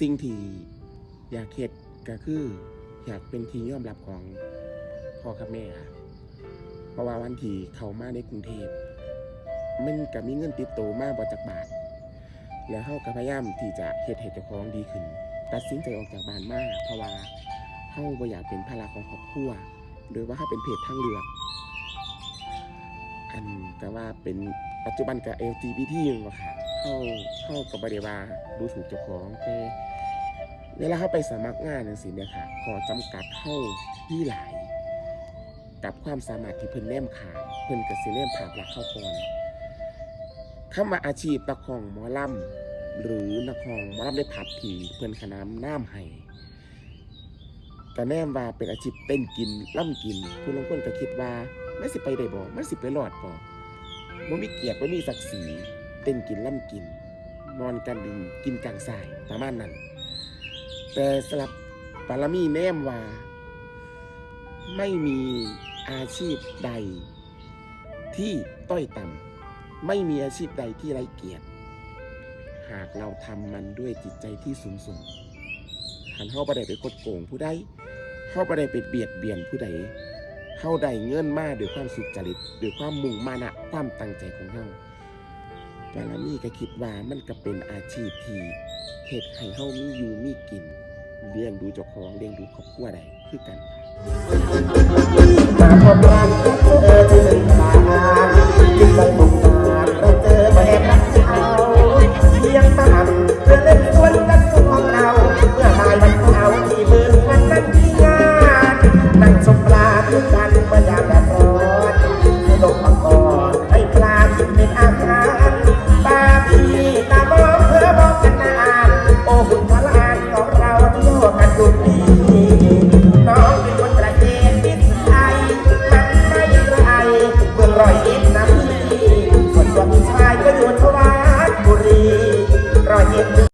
สิ่งที่อยากเฮ็ดก็คืออยากเป็นที่ยอมรับของพ่อกับแม่ค่ะเพราะว่าวันที่เขามาในกรุงเทพมันก็มีเงินติดตัวมากบ่จักบาท แล้วเฮาก็พยายามที่จะเฮ็ดให้เจ้าของดีขึ้น ตัดสินใจออกจากบ้านมาเพราะว่าเฮาบ่อยากเป็นภาระของครอบครัวหรือว่าเฮาเป็นเพศทางเลือกอันก็ว่าเป็นปัจจุบันกับ LGBT นั่นว่าค่ะ เฮาเฮาก็บ่ได้ว่าดูถูกเจ้าของแต่เวลาเฮาไปสมัครงานจังซี่เนี่ยค่ะขอจำกัดเฮามีหลาย กับความสามารถที่เพิ่นแนมขาเพิ่นก็สิแนมภาพลักเข้าก่อนคำว่าอาชีพนักร้องหมอลำหรือนักร้องหมอลำในผับที่เพิ่นขนามน้ำให้ก็แนมว่าเป็นอาชีพเต้นกินล่ำกินผู้ลางคนก็คิดว่าไมันสิไปได้บ่มันสิไปรอดบ่บ่มีเกียรติบ่มีศักดิ์ศรี เต้นกินล่ำกิน นอนกันดินกินกลางสายประมาณนั้น แต่สำหรับปารมีแนมว่า ไม่มีอาชีพใดที่ต้อยต่ำไม่มีอาชีพใดที่ไร้เกียรติ หากเราทำมันด้วยจิตใจที่สูงส่งหันเฮาบ่ได้ไปกดโกงผู้ใดเฮาบ่ได้ไปเบียดเบียนผู้ใดเฮาได้เงินมาด้วยความสุจริตด้วยความมุ่งมานะความตั้งใจของเฮา ปารามีก็คิดว่ามันก็เป็นอาชีพที่เฮ็ดให้เฮามีอยู่มีกิน เลี้ยงดูเจ้าของเลี้ยงดูครอบครัวได้คือกันเมื่อเล่นชวนกันของเราเมื่อบ่ายวันเสาร์ที่มือวันนั้นที่งานนั่งชมปลา ย